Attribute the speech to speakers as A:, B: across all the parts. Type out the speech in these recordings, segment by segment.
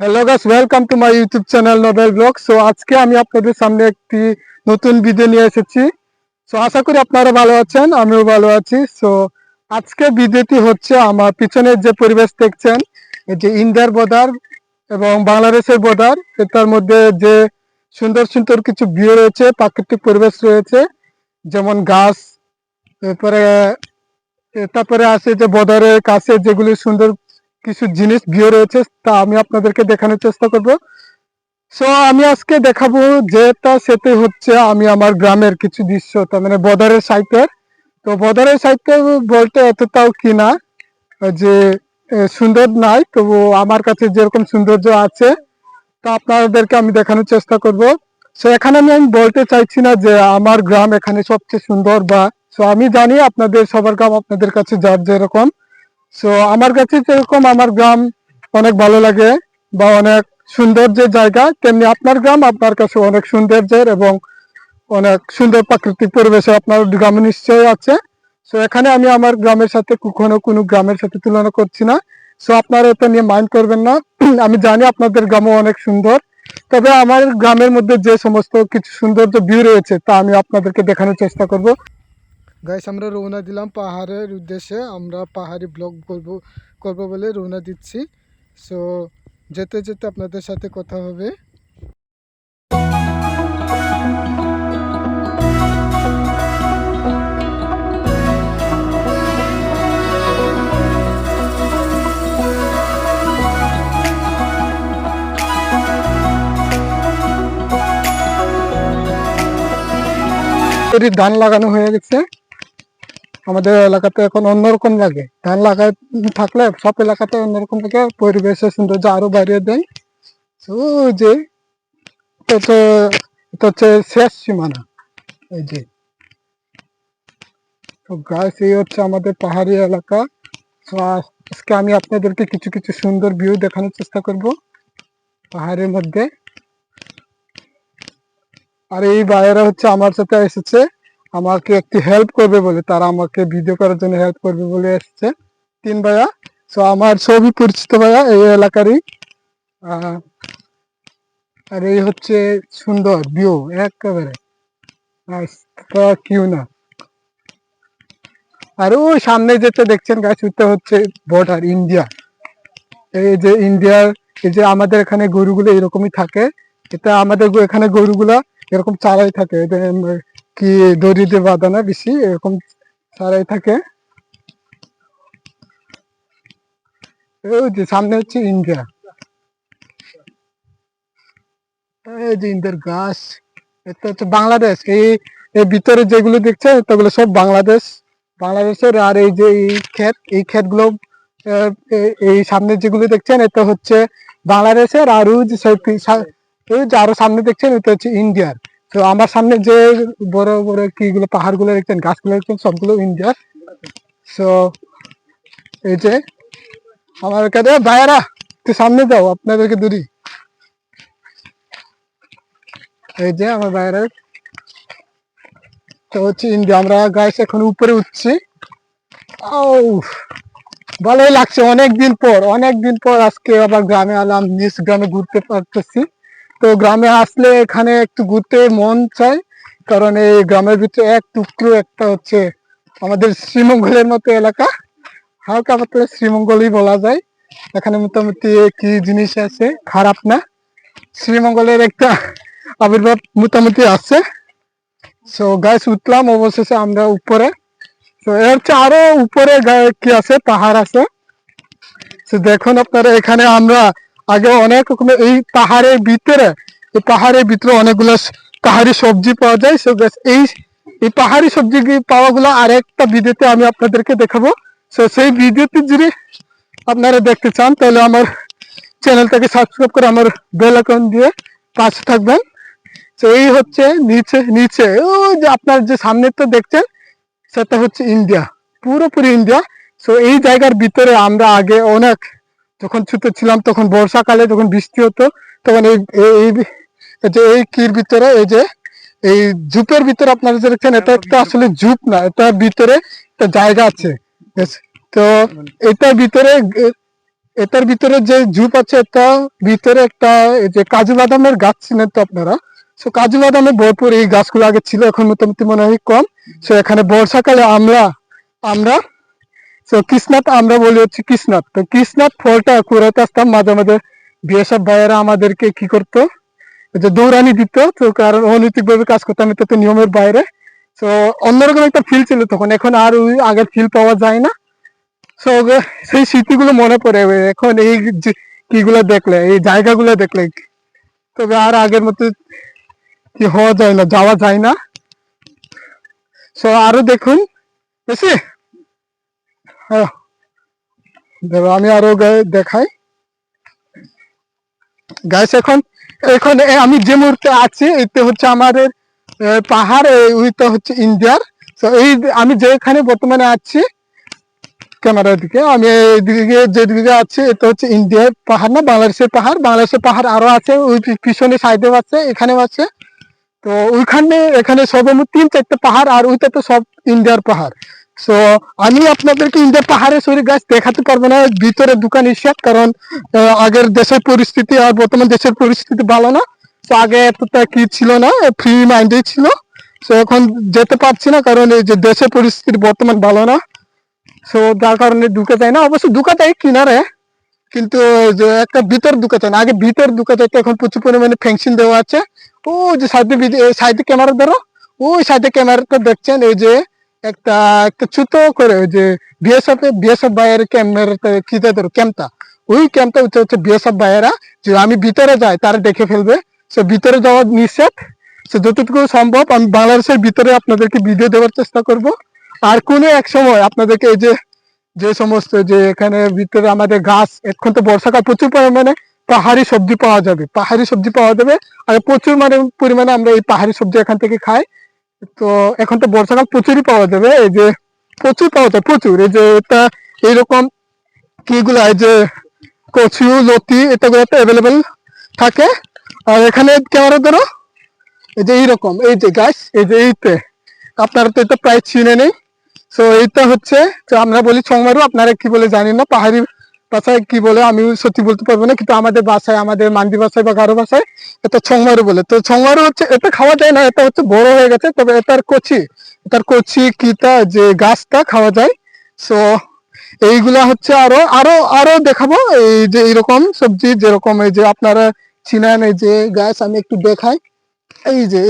A: Hello guys welcome to my YouTube channel Nobel blog so আজকে আমি আপনাদের সামনে একটি নতুন ভিডিও নিয়ে এসেছি। সো আশা করি আপনারা ভালো আছেন, আমিও ভালো আছি। সো আজকে ভিডিওটি হচ্ছে আমার পিছনের যে পরিবেশ দেখছেন যে ইন্ডিয়ার বর্ডার এবং বাংলাদেশের বর্ডার, এটার মধ্যে যে সুন্দর সুন্দর কিছু ভিউ রয়েছে, প্রাকৃতিক পরিবেশ রয়েছে, যেমন গাছ তারপরে তারপরে আছে যে বর্ডারের কাছে যেগুলি সুন্দর কিছু জিনিস ভিউ রয়েছে, তা আমি আপনাদেরকে দেখানোর চেষ্টা করব। সো আমি আজকে দেখাবো যেটা সেটা হচ্ছে আমি আমার গ্রামের কিছু দৃশ্য, তার মানে বর্ডারের সাইডের তো বর্ডারের সাইডে বলতে এতটাও কি না, যে সুন্দর নাই, তবু আমার কাছে যেরকম সৌন্দর্য আছে, তা আপনাদেরকে আমি দেখানোর চেষ্টা করব। সো এখানে আমি আমি বলতে চাইছি না যে আমার গ্রাম এখানে সবচেয়ে সুন্দর বা সো আমি জানি আপনাদের, সবার গ্রাম আপনাদের কাছে যার যেরকম। সো আমার কাছে যেরকম আমার গ্রাম অনেক ভালো লাগে বা অনেক সুন্দর যে জায়গা। তেমনি আপনার গ্রাম আপনার কাছে অনেক সৌন্দর্যের এবং অনেক সুন্দর প্রাকৃতিক পরিবেশে আপনার গ্রামে নিশ্চয়ই আছে। সো এখানে আমি আমার গ্রামের সাথে কখনো কোনো গ্রামের সাথে তুলনা করছি না। সো আপনারা এটা নিয়ে মাইন্ড করবেন না। আমি জানি আপনাদের গ্রামও অনেক সুন্দর। তবে আমার গ্রামের মধ্যে যে সমস্ত কিছু সৌন্দর্য ভিউ রয়েছে, তা আমি আপনাদেরকে দেখানোর চেষ্টা করব। গাইস, আমরা রওনা দিলাম পাহাড়ের উদ্দেশ্যে। আমরা পাহাড়ি ব্লগ করব করব বলে রওনা দিচ্ছি। সো যেতে যেতে আপনাদের সাথে কথা হবে। ধান লাগানো হয়ে গেছে। আমাদের এলাকাতে এখন অন্যরকম লাগে। ধান লাগায় থাকলে সব এলাকাতে অন্যরকম লাগে পরিবেশের সৌন্দর্য আরও বাড়িয়ে দেয়। তো যে হচ্ছে শেষ সীমানা। এই যে। গাছ এই হচ্ছে আমাদের পাহাড়ি এলাকা। আজকে আমি আপনাদেরকে কিছু কিছু সুন্দর ভিউ দেখানোর চেষ্টা করব পাহাড়ের মধ্যে। আর এই ভাইয়েরা হচ্ছে আমার সাথে এসেছে। আমাকে একটু হেল্প করবে বলে, তারা আমাকে ভিডিও করার জন্য হেল্প করবে বলে এসেছে। তিন ভাইয়া তো আমার সবই পরিচিত ভাইয়া এই এলাকারই। আর এই হচ্ছে সুন্দর ভিউ একেবারে। কিউ না। আর ওই সামনে যেটা দেখছেন গাছ ওটা হচ্ছে বর্ডার ইন্ডিয়া এই যে ইন্ডিয়ার এই যে আমাদের এখানে গরুগুলো এরকমই থাকে। এটা আমাদের এখানে গরুগুলা এরকম চারাই থাকে। কি দড়ি বাঁধা না বেশি, এরকম চারাই থাকে। যে সামনে হচ্ছে ইন্ডিয়া ইন্ডিয়ার গাছ, এটা হচ্ছে বাংলাদেশ। এই ভিতরে যেগুলো দেখছেন এগুলো সব বাংলাদেশ। বাংলাদেশের আর এই যে এই ক্ষেত, এই ক্ষেতগুলো এই- সামনে যেগুলো দেখছেন, এটা হচ্ছে বাংলাদেশের আর ওই যে আরও সামনে দেখছেন, এটা হচ্ছে ইন্ডিয়ার। তো আমার সামনে যে বড় বড় কি গুলো পাহাড়গুলো দেখছেন, গাছগুলো দেখছেন, সবগুলো ইন্ডিয়ার। তো এই যে আমার কাছে ভাইয়ারা, একটু সামনে যাও, আপনাদেরকে দূরি। এই যে আমার ভাইয়ারা। তো হচ্ছে ইন্ডিয়া, আমরা গাছ এখন উপরে উঠছি। ও ভালোই লাগছে অনেক দিন পর অনেক দিন পর আজকে আবার গ্রামে এলাম, নিজ গ্রামে ঘুরতে পারতেছি। তো গ্রামে আসলে এখানে একটু ঘুরতে মন চায়, কারণ এই গ্রামের ভিতরে এক টুকরো একটা হচ্ছে আমাদের শ্রীমঙ্গলের মতো এলাকা। হালকা পাতলা শ্রীমঙ্গলই বলা যায়। এখানে মোটামুটি কি জিনিস আছে, খারাপ না। শ্রীমঙ্গলের একটা আবির্ভাব মোটামুটি আছে। সো গাছ উঠলাম, অবশেষে আমরা উপরে। তো এর হচ্ছে আরও উপরে কি আছে, পাহাড় আছে। দেখুন আপনারা, এখানে আমরা আগে অনেক রকমের এই পাহাড়ের ভিতরে, এই পাহাড়ের ভিতরে অনেকগুলো পাহাড়ি সবজি পাওয়া যায়। সো এই এই পাহাড়ি সবজি পাওয়াগুলো আরেকটা ভিডিওতে আমি আপনাদেরকে দেখাবো। সো সেই ভিডিওতে যদি আপনারা দেখতে চান, তাহলে আমার চ্যানেলটাকে সাবস্ক্রাইব করে আমার বেল আইকন দিয়ে পাশে থাকবেন। তো এই হচ্ছে নিচে নিচে, ওই যে আপনার যে সামনে তো দেখছেন, সেটা হচ্ছে ইন্ডিয়া, পুরোপুরি ইন্ডিয়া। সো এই জায়গার ভিতরে আমরা আগে অনেক যখন ছোট ছিলাম, তখন বর্ষাকালে যখন বৃষ্টি হতো, তখন এই, এই- যে এই কির ভিতরে, এই যে, এই ঝুপের ভিতরে আপনারা যে দেখছেন, এটা একটা আসলে ঝুপ না এটার ভিতরে একটা জায়গা আছে। তো এটার ভিতরে এটার ভিতরে যে ঝুপ আছে, এটা ভিতরে একটা, এই যে কাজু বাদামের গাছ চিনেন তো আপনারা? সো কাজু বাদামে ভরপুর এই গাছগুলো আগে ছিল, এখন মোটামুটি মনে হয় কম। সো এখানে বর্ষাকালে আমরা আমরা সো কৃষ্ণাত আমরা বলি হচ্ছে কৃষ্ণাত তো কৃষ্ণাত ফলটা কুড়াতে আসতাম মাঝে মাঝে বিএসএফ ভাইয়েরা আমাদেরকে কি করতো? যে দৌড়ানি দিত, তো কারণ অনৈতিক ভাবে কাজ করতাম এটা তো নিয়মের বাইরে। তো অন্যরকম একটা ফিল ছিল তখন। এখন আর ওই আগের ফিল পাওয়া যায় না। তো সেই স্মৃতিগুলো মনে পড়ে। এখন এই কিগুলো দেখলে, এই জায়গাগুলো দেখলে, তবে আর আগের মতো কি হওয়া যায় না, যাওয়া যায় না। তো আরও দেখুন। বেশি আমি আরও দেখাই। গাইস এখন এখন আমি যে মুহূর্তে আছি, এতে হচ্ছে আমাদের পাহাড় ওইটা হচ্ছে ইন্ডিয়ার। তো এই আমি যেখানে বর্তমানে আছি, ক্যামেরার দিকে, আমি এইদিকে, যেদিকে আছি, এটা হচ্ছে ইন্ডিয়ার পাহাড় না, বাংলাদেশের পাহাড়। বাংলাদেশের পাহাড় আরও আছে, ওই পিছনে সাইডেও আছে, এখানেও আছে। তো, ওইখানে, এখানে সর্বমোট তিন চারটে পাহাড়, আর ওইটা তো সব ইন্ডিয়ার পাহাড়। তো আমি আপনাদেরকে ইন্ডিয়ার পাহাড়ের শরীর গাছ দেখাতে পারব না, ভিতরে দোকান ইস্যাত কারণ আগের দেশের পরিস্থিতি আর বর্তমান দেশের পরিস্থিতি ভালো না। তো আগে এতটা কি ছিল না ফ্রি মাইন্ডেই ছিল। তো এখন যেতে পারছি না, কারণ এই যে দেশের পরিস্থিতি বর্তমান ভালো না। তো যার কারণে ঢুকে যায় না। অবশ্য ঢুকা যায় কিনারে, কিন্তু একটা ভিতর ঢুকে যায় না। আগে ভিতর ঢুকে যায় এখন প্রচুর পরিমাণে ফেন্সিং দেওয়া আছে। ও যে সাইডে সাইডে ক্যামেরা ধরো, ওই সাইডে ক্যামেরাটা দেখছেন, এই যে একটা একটা ছোট করে যে বিএসএফ বিএসএফ বাইয়ের ক্যামেরাটা কি ধরো ক্যাম্পটা ওই ক্যাম্পটা হচ্ছে হচ্ছে বিএসএফ বাইয়েরা যে আমি ভিতরে যাই, তারা দেখে ফেলবে। সে ভিতরে যাওয়ার নিষেধ। সে যতটুকু সম্ভব, আমি বাংলাদেশের ভিতরে আপনাদেরকে ভিডিও দেওয়ার চেষ্টা করব। আর কোনো এক সময় আপনাদেরকে এই যে যে সমস্ত যে এখানে ভিতরে আমাদের গাছ, এখন তো বর্ষাকাল প্রচুর পরিমাণে পাহাড়ি সবজি পাওয়া যাবে, পাহাড়ি সবজি পাওয়া যাবে। আর প্রচুর মানে পরিমাণে আমরা এই পাহাড়ি সবজি এখান থেকে খাই। তো এখন তো বর্ষাকাল প্রচুরই পাওয়া যাবে, এই যে প্রচুর পাওয়া যায়, প্রচুর। এই যে এটা, এইরকম কিগুলো, এই যে কচু, লতি এটা তো অ্যাভেলেবেল থাকে। আর এখানে ক্যামেরা ধরো, এই যে এইরকম, এই যে গাছ এই যে এইতে। আপনারা তো এটা প্রায় চিনে নেই। তো এইটা হচ্ছে, আমরা বলি ছংমারু, আপনারা কি বলে জানি না, পাহাড়ি ভাষায় কি বলে, আমি সত্যি বলতে পারব না, কিন্তু আমাদের বাসায়, আমাদের মান্দি ভাষায় বা গারো ভাষায় এটা ছংমারু বলে। তো ছংমারু হচ্ছে, এটা খাওয়া যায় না, এটা হচ্ছে বড় হয়ে গেছে, তবে এটার কচি এটার কচি, কিটা, যে গাছটা খাওয়া যায়। সো এইগুলা হচ্ছে আরও আরও আরও দেখাবো, এই যে এইরকম সবজি, যেরকম এই যে আপনারা চিনেন, এই যে গাছ, আমি একটু দেখাই। এই যে,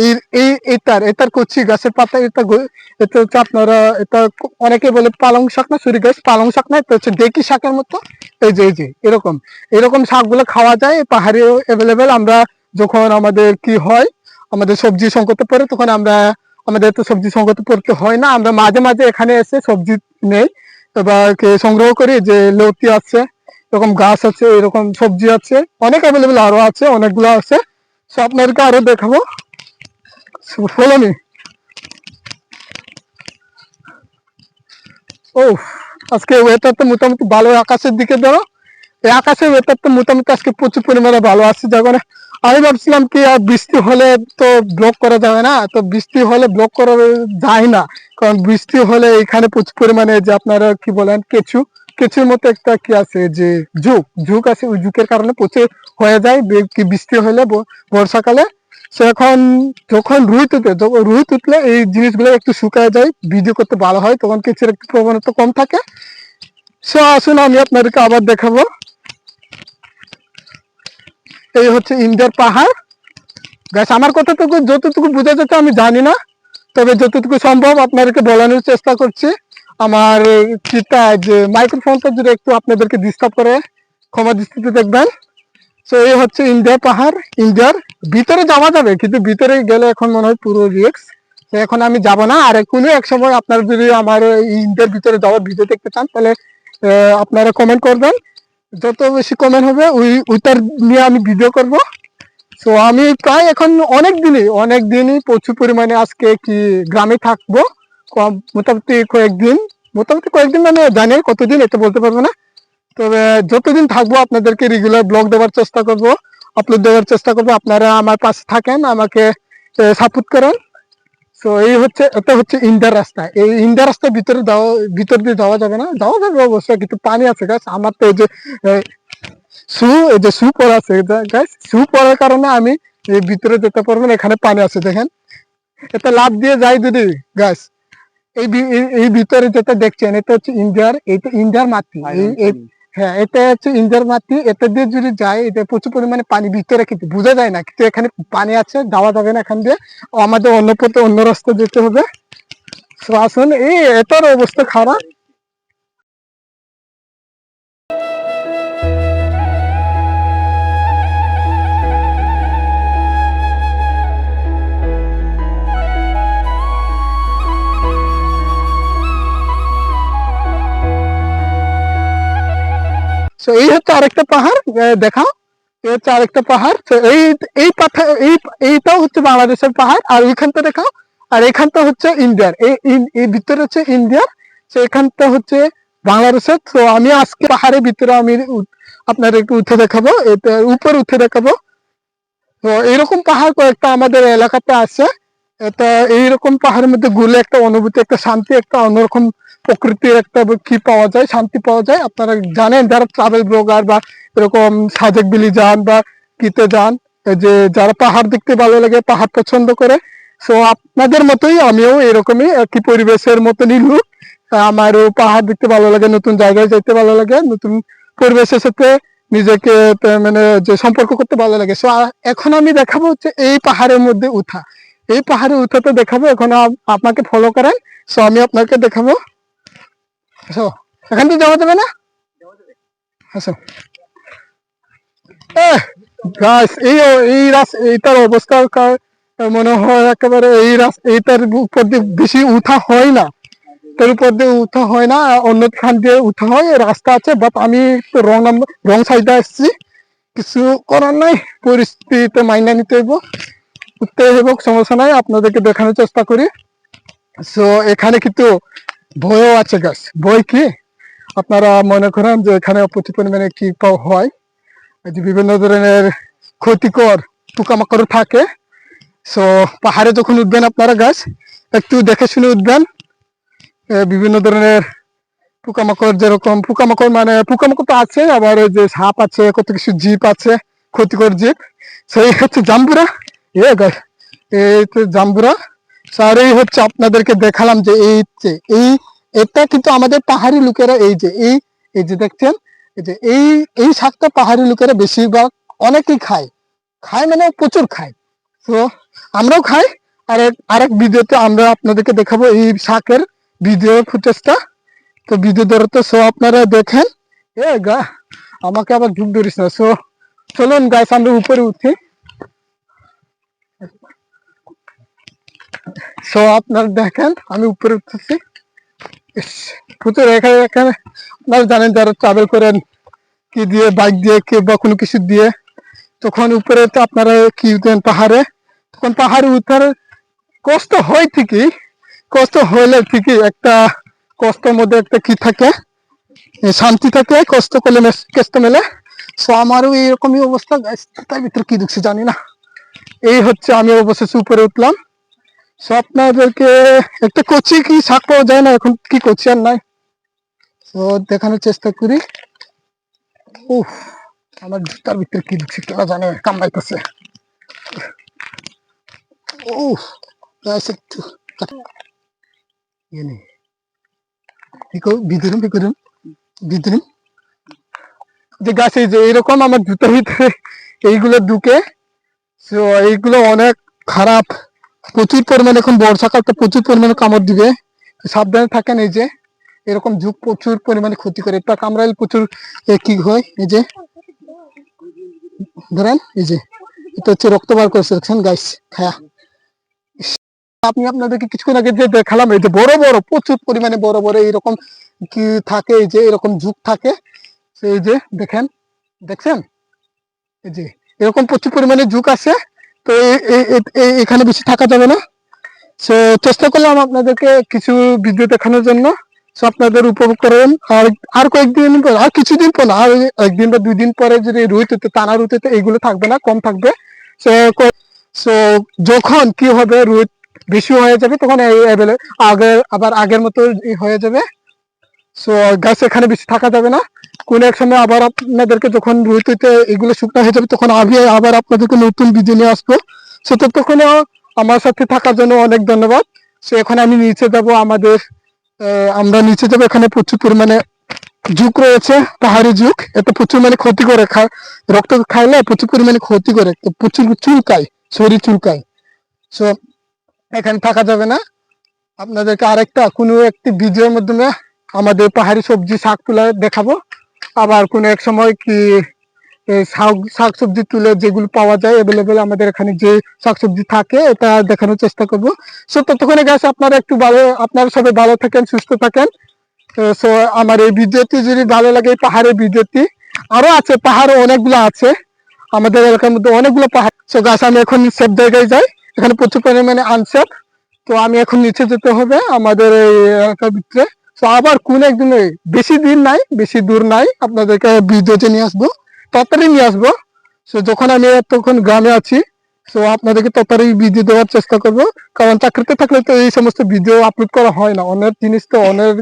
A: এই এটার এটার কচি গাছের পাতা, এটা এটা হচ্ছে আপনারা, এটা অনেকে বলে পালং শাক না, সরি গাছ, পালং শাক না, এটা হচ্ছে ডেকি শাকের মতো। এই যে এই যে, এরকম। এরকম শাকগুলো খাওয়া যায়, পাহাড়ে অ্যাভেলেবেল আমরা যখন আমাদের কি হয়, আমাদের সবজি সংকটে পড়ে, তখন আমরা, আমাদের তো সবজি সংকটে পড়তে হয় না। আমরা মাঝে মাঝে এখানে এসে সবজি নেই। এবার কে সংগ্রহ করি, যে লতি আছে, এরকম গাছ আছে, এরকম সবজি আছে। অনেক অ্যাভেলেবেল আরও আছে, অনেকগুলো আছে। সো আপনাদেরকে আরও দেখাবো? ফলো মি ও আজকে ওয়েদারটা মোটামুটি ভালো, আকাশের দিকে ধরো। এই আকাশের ওয়েদারটা মোটামুটি আজকে প্রচুর পরিমাণে ভালো আসছে যখন আমি ভাবছিলাম কি আর বৃষ্টি হলে তো ব্লক করা যাবে না, তো বৃষ্টি হলে ব্লক করা যায় না। কারণ বৃষ্টি হলে এখানে প্রচুর পরিমাণে যে আপনারা কি বলেন, কেঁচু, কেঁচুর মতো একটা কি আছে, যে ঝুঁক ঝুঁক আছে, ওই ঝুঁকের কারণে প্রচুর হয়ে যায় বৃষ্টি হলে বর্ষাকালে। এখন যখন রুই যখন রুই তুতলে এই জিনিসগুলো একটু শুকায় যায়, ভিডিও করতে ভালো হয়, তখন কিছুর একটু প্রবণতা কম থাকে। সো আসুন, আমি আপনাদেরকে আবার দেখাবো। এই হচ্ছে ইন্ডিয়ার পাহাড়। গাছ আমার কথাটুকু যতটুকু বোঝা যেত আমি জানি না, তবে যতটুকু সম্ভব আপনাদেরকে বলানোর চেষ্টা করছি। আমার চিতা যে মাইক্রোফোনটা যদি একটু আপনাদেরকে ডিস্টার্ব করে, ক্ষমা দৃষ্টিতে দেখবেন। তো এই হচ্ছে ইন্ডিয়া পাহাড়, ইন্ডিয়ার ভিতরে যাওয়া যাবে, কিন্তু ভিতরে গেলে এখন মনে হয় পুরো রিক্স তো এখন আমি যাব না, আর কোনো এক সময় আপনারা যদি আমার ইন্ডিয়ার ভিতরে যাওয়ার ভিডিও দেখতে চান, তাহলে আপনারা কমেন্ট করবেন। যত বেশি কমেন্ট হবে, ওই, ওইটার নিয়ে আমি ভিডিও করব। তো আমি প্রায় এখন অনেক দিনই অনেক দিনই প্রচুর পরিমাণে আজকে কি গ্রামে থাকব। মোটামুটি কয়েকদিন মোটামুটি কয়েকদিন মানে জানি কতদিন, এটা বলতে পারব না। তবে যতদিন থাকব আপনাদেরকে রেগুলার ব্লগ দেওয়ার চেষ্টা করব আপলোড দেওয়ার চেষ্টা করব। আপনারা আমার পাশে থাকেন আমাকে সাপোর্ট করেন। তো এই হচ্ছে এটা হচ্ছে ইন্ডিয়ার রাস্তা। এই ইন্ডিয়ার রাস্তার ভিতরে যাওয়া ভিতর দিয়ে যাওয়া যাবে না। যাওয়া যাবে অবশ্যই কিন্তু পানি আছে গাছ আমার তো এই যে শু এই যে শু পরা আছে গাইস শু পরার কারণে আমি এই ভিতরে যেতে পারব না এখানে পানি আছে দেখেন। এটা লাভ দিয়ে যাই যদি গাছ এই এই- ভিতরে যেটা দেখছেন এটা হচ্ছে ইন্ডিয়ার এটা ইন্ডিয়ার মাটি। হ্যাঁ এটা হচ্ছে ইন্দার মাটি। এটা দিয়ে যদি যায়, এটা প্রচুর পরিমাণে পানি ভিতরে কিন্তু বোঝা যায় না, কিন্তু এখানে পানি আছে, যাওয়া যাবে না এখান দিয়ে। আমাদের অন্য পথে, অন্য রাস্তা যেতে হবে। আসুন, এই এটার অবস্থা খারাপ। তো এই হচ্ছে আরেকটা পাহাড় দেখাও। এই হচ্ছে আরেকটা পাহাড়। তো এই এই পাথর এই, এইটাও হচ্ছে বাংলাদেশের পাহাড়, আর ওইখানটা দেখাও। আর এখানটা হচ্ছে ইন্ডিয়ার। এই ভিতরে হচ্ছে ইন্ডিয়ার। তো এখানটা হচ্ছে বাংলাদেশের। তো আমি আজকে পাহাড়ের ভিতরে আমি আপনার একটু উঠে দেখাবো। এটা উপরে উঠে দেখাবো। তো এরকম পাহাড় কয়েকটা আমাদের এলাকাতে আছে। এটা এইরকম পাহাড়ের মধ্যে ঘুরলে একটা অনুভূতি, একটা শান্তি, একটা অন্যরকম প্রকৃতির একটা কি পাওয়া যায়, শান্তি পাওয়া যায়। আপনারা জানেন যারা ট্রাভেল ব্লগার বা এরকম সাজেক বিলি যান বা কিতে যান যে যারা পাহাড় দেখতে ভালো লাগে, পাহাড় পছন্দ করে সো আপনাদের মতোই আমিও এরকমই একই পরিবেশের মতনই লোক আমারও পাহাড় দেখতে ভালো লাগে, নতুন জায়গায় যেতে ভালো লাগে, নতুন পরিবেশের সাথে নিজেকে মানে যে সম্পর্ক করতে ভালো লাগে। সো এখন আমি দেখাবো হচ্ছে এই পাহাড়ের মধ্যে উঠা। এই পাহাড়ে উঠাতে দেখাবো, এখন আপনাকে ফলো করেন সো আমি আপনাকে দেখাবো। আসো এখান থেকে যাওয়া যাবে না? আসো এই এই এইটার অবস্থা মনে হয় একেবারে এই রাস, এইটার উপর দিয়ে বেশি উঠা হয় না। তার উপর দিয়ে উঠা হয় না, অন্য খান দিয়ে উঠা হয়, রাস্তা আছে বাট আমি একটু রং নাম্বার রং সাইডে আসছি। কিছু করার নাই, পরিস্থিতিতে মাইনা নিতে হইব, উঠতে হইব, সমস্যা নাই, আপনাদেরকে দেখানোর চেষ্টা করি। সো এখানে কিন্তু বইও আছে গাছ বই কি? আপনারা মনে করেন যে এখানে প্রচুর পরিমাণে কি হয়? যে বিভিন্ন ধরনের ক্ষতিকর পোকামাকড় থাকে। সো পাহাড়ে যখন উঠবেন আপনারা গাছ একটু দেখে শুনে উঠবেন। বিভিন্ন ধরনের পোকামাকড় যেরকম, পোকামাকড় মানে পোকামাকড় তো আছে, আবার ওই যে সাপ আছে, কত কিছু জীব আছে, ক্ষতিকর জীব। সেই হচ্ছে জাম্বুরা। এ গাছ এই তো জাম্বুরা। স্যার এই হচ্ছে আপনাদেরকে দেখালাম যে এই যে এই এটা কিন্তু আমাদের পাহাড়ি লোকেরা এই যে এই এই যে দেখছেন, এই যে এই এই শাকটা পাহাড়ি লোকেরা বেশিরভাগ অনেকেই খায়। খায় মানে প্রচুর খায়। তো আমরাও খাই। আর আরেক ভিডিওতে আমরা আপনাদেরকে দেখাবো এই শাকের ভিডিও ফুটেজটা। তো ভিডিও ধরে তো সো আপনারা দেখেন। এ গা, আমাকে আবার ঢুক ধরিস না। সো চলুন গাছ আমরা উপরে উঠি। সো আপনারা দেখেন, আমি উপরে উঠতেছি। প্রচুর এখানে এখানে। আপনারা জানেন যারা ট্রাভেল করেন, কি দিয়ে বাইক দিয়ে, কে বা কোনো কিছু দিয়ে, তখন উপরে তো আপনারা কি দেন পাহাড়ে? তখন পাহাড়ে উঠার কষ্ট হয় ঠিকই, কষ্ট হইলে ঠিকই একটা কষ্টের মধ্যে একটা কি থাকে? শান্তি থাকে, কষ্ট করলে কষ্ট মেলে। সো আমারও এইরকমই অবস্থা তার ভিতরে কি ঢুকছে জানি না। এই হচ্ছে আমি অবশেষে উপরে উঠলাম। সো আপনাদেরকে একটা কচি কি? শাক পাওয়া যায় না, এখন কি কচি আর নাই। তো দেখানোর চেষ্টা করি। উফ, আমার জুতার ভিতরে কি ঢুকছে কেউ জানে, কামড়াইতেছে। উফ ভিতরে ভিতরে ভিতরে যে গাছ যে এরকম আমার জুতার ভিতরে এইগুলো ঢুকে তো এইগুলো অনেক খারাপ। প্রচুর পরিমাণে এখন বর্ষাকাল, তো প্রচুর পরিমাণে কামড় দিবে। সাবধানে থাকেন এই যে, এরকম ঝুঁক প্রচুর পরিমাণে ক্ষতি করে। এটা কামড়াইলে প্রচুর কি হয়, এই যে, ধরেন, এই যে, এটা হচ্ছে রক্ত বার করেছে, দেখছেন গাইস খায়া। আপনি আপনাদেরকে কিছুক্ষণ আগে যে দেখালাম, এই যে বড় বড়, প্রচুর পরিমাণে বড় বড়, এইরকম কি থাকে, এই যে, এরকম ঝুঁক থাকে এই যে, দেখেন, দেখছেন? এই যে, এরকম প্রচুর পরিমাণে ঝুঁক আছে তো এখানে বেশি থাকা যাবে না। সো চেষ্টা করলাম আপনাদেরকে কিছু ভিডিও দেখানোর জন্য। সো আপনাদের উপভোগ করবেন আর আর কয়েকদিন পর, আর কিছুদিন পর আর একদিন বা দুই দিন পরে যদি রুই হতে টানা রুইতে এইগুলো থাকবে না, কম থাকবে। সো সো যখন কি হবে, রুই বেশি হয়ে যাবে, তখন আগে আবার আগের মতো হয়ে যাবে। সো গাছ এখানে বেশি থাকা যাবে না। কোন এক সময় আবার আপনাদেরকে যখন রুইতে এগুলো শুকনো হয়ে যাবে, তখন আমি আবার আপনাদেরকে নতুন ভিডিও নিয়ে আসব। সো ততক্ষণেও আমার সাথে থাকার জন্য অনেক ধন্যবাদ। সো এখন আমি নিচে যাব, আমাদের আমরা নিচে যাব, এখানে প্রচুর পরিমাণে ঝুঁক রয়েছে, পাহাড়ি ঝুঁক এটা প্রচুর মানে ক্ষতি করে রক্ত খাইলে প্রচুর পরিমাণে ক্ষতি করে, তো প্রচুর চুলকায়, শরীর চুলকায়। সো এখানে থাকা যাবে না। আপনাদেরকে আরেকটা, কোনো একটি ভিডিওর মাধ্যমে আমাদের পাহাড়ি সবজি শাক তুলে দেখাবো। আবার কোনো এক সময় কি এই শাক শাক সবজি তুলে যেগুলো পাওয়া যায় অ্যাভেলেবেল আমাদের এখানে যে শাক সবজি থাকে, এটা দেখানোর চেষ্টা করব। সো ততক্ষণে গাছ আপনারা একটু ভালো, আপনারা সবাই ভালো থাকেন, সুস্থ থাকেন। সো আমার এই ভিডিওটি যদি ভালো লাগে, এই পাহাড়ের ভিডিওটি, আরও আছে, পাহাড়ও অনেকগুলো আছে। আমাদের এলাকার মধ্যে অনেকগুলো পাহাড়। সো গাছ আমি এখন সেফ জায়গায় যাই। এখানে প্রচুর পরিমাণে আনসেফ তো আমি এখন নিচে যেতে হবে আমাদের এই এলাকার ভিতরে। তো আবার কোন একদিন বেশি দিন নাই, বেশি দূর নাই, আপনাদেরকে ভিডিওতে নিয়ে আসব তাড়াতাড়ি নিয়ে আসব। তো যখন আমি তখন গ্রামে আছি তো আপনাদেরকে তাড়াতাড়ি ভিডিও দেওয়ার চেষ্টা করব, কারণ চাকরিতে থাকলে তো এই সমস্ত ভিডিও আপলোড করা হয় না। অনেক জিনিস তো অনেক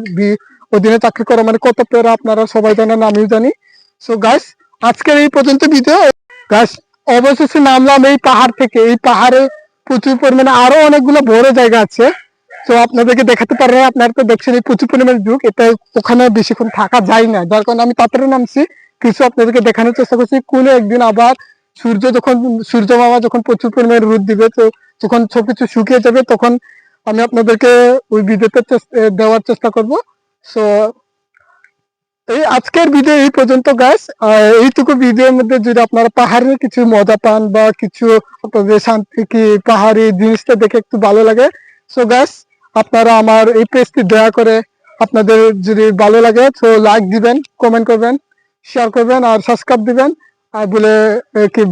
A: অধীনে চাকরি করা মানে কত পেরা আপনারা সবাই জানেন, আমিও জানি। সো গাইস আজকের এই পর্যন্ত ভিডিও গাইস অবশেষে নামলাম এই পাহাড় থেকে। এই পাহাড়ে প্রচুর পরিমাণে আরও অনেকগুলো বড় জায়গা আছে। তো আপনাদেরকে দেখাতে পারেন আপনারা তো দেখছেন এই প্রচুর পরিমাণে যুগ এটা ওখানে বেশিক্ষণ থাকা যায় না। যার কারণে আমি তাড়াতাড়ি নামছি, কিছু আপনাদেরকে দেখানোর চেষ্টা করছি। কোনো একদিন আবার সূর্য যখন, সূর্য মামা যখন প্রচুর পরিমাণে রোদ দিবে, তো যখন সবকিছু শুকিয়ে যাবে, তখন আমি আপনাদেরকে ওই ভিডিওতে দেওয়ার চেষ্টা করব। সো এই আজকের ভিডিও এই পর্যন্ত গাছ এইটুকু ভিডিওর মধ্যে যদি আপনারা পাহাড়ের কিছু মজা পান বা কিছু আপনাদের শান্তি, কি পাহাড়ি জিনিসটা দেখে একটু ভালো লাগে সো গাছ আপনারা আমার এই পেজটি দয়া করে আপনাদের যদি ভালো লাগে, তো লাইক দিবেন কমেন্ট করবেন শেয়ার করবেন, আর সাবস্ক্রাইব দিবেন। আর বলে কি